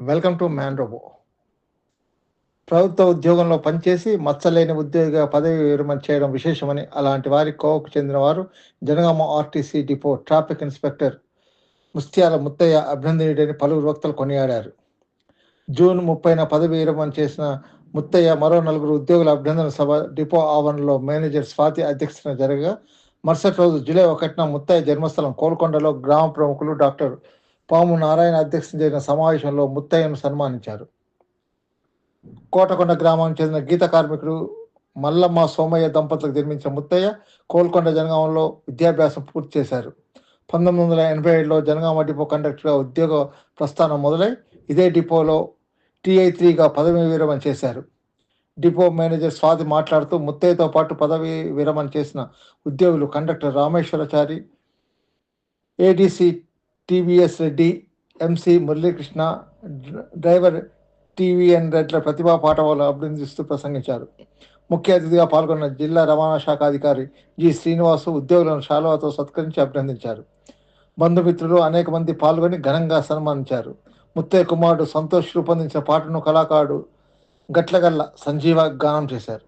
Welcome to man robo ప్రభుత్వ ఉద్యోగంలో పనిచేసి మచ్చలేని ఉద్యోగ పదవి విరమణ చేయడం విశేషమని అలాంటి వారి కోవకు చెందిన వారు Jangaon RTC depot traffic inspector Mustyala Muttaiah అభినందనీయుడని పలువురు వక్తలు కొనియాడారు. జూన్ ముప్పైన పదవి విరమణ చేసిన ముత్తయ్య మరో నలుగురు ఉద్యోగుల అభినందన సభ డిపో ఆవరణలో మేనేజర్ స్వాతి అధ్యక్షతన జరగగా మరుసటి రోజు జూలై ఒకటిన ముత్తయ్య జన్మస్థలం కోల్కొండలో గ్రామ ప్రముఖులు డాక్టర్ పాము నారాయణ అధ్యక్షం జరిగిన సమావేశంలో ముత్తయ్యను సన్మానించారు. కోటకొండ గ్రామానికి చెందిన గీత కార్మికుడు మల్లమ్మ సోమయ్య దంపతులకు జన్మించిన ముత్తయ్య కోల్కొండ జనగామంలో విద్యాభ్యాసం పూర్తి చేశారు. పంతొమ్మిది వందల ఎనభై ఏడులో జనగామ డిపో కండక్టర్గా ఉద్యోగ ప్రస్థానం మొదలై ఇదే డిపోలో టీఐ త్రీగా పదవి విరమణ చేశారు. డిపో మేనేజర్ స్వాతి మాట్లాడుతూ ముత్తయ్యతో పాటు పదవి విరమణ చేసిన ఉద్యోగులు conductor Rameshwarachari ADC TVS Reddy MC Muralikrishna driver TVN Redla ప్రతిభా పాఠవాలు అభినందిస్తూ ప్రసంగించారు. ముఖ్య అతిథిగా పాల్గొన్న జిల్లా రవాణా శాఖ అధికారి జి శ్రీనివాసు ఉద్యోగులను శాలువాతో సత్కరించి అభినందించారు. బంధుమిత్రులు అనేక మంది పాల్గొని ఘనంగా సన్మానించారు. ముత్తయ్య కుమారుడు సంతోష్ రూపొందించిన పాటను కళాకారుడు గట్లగల్ల సంజీవ గానం చేశారు.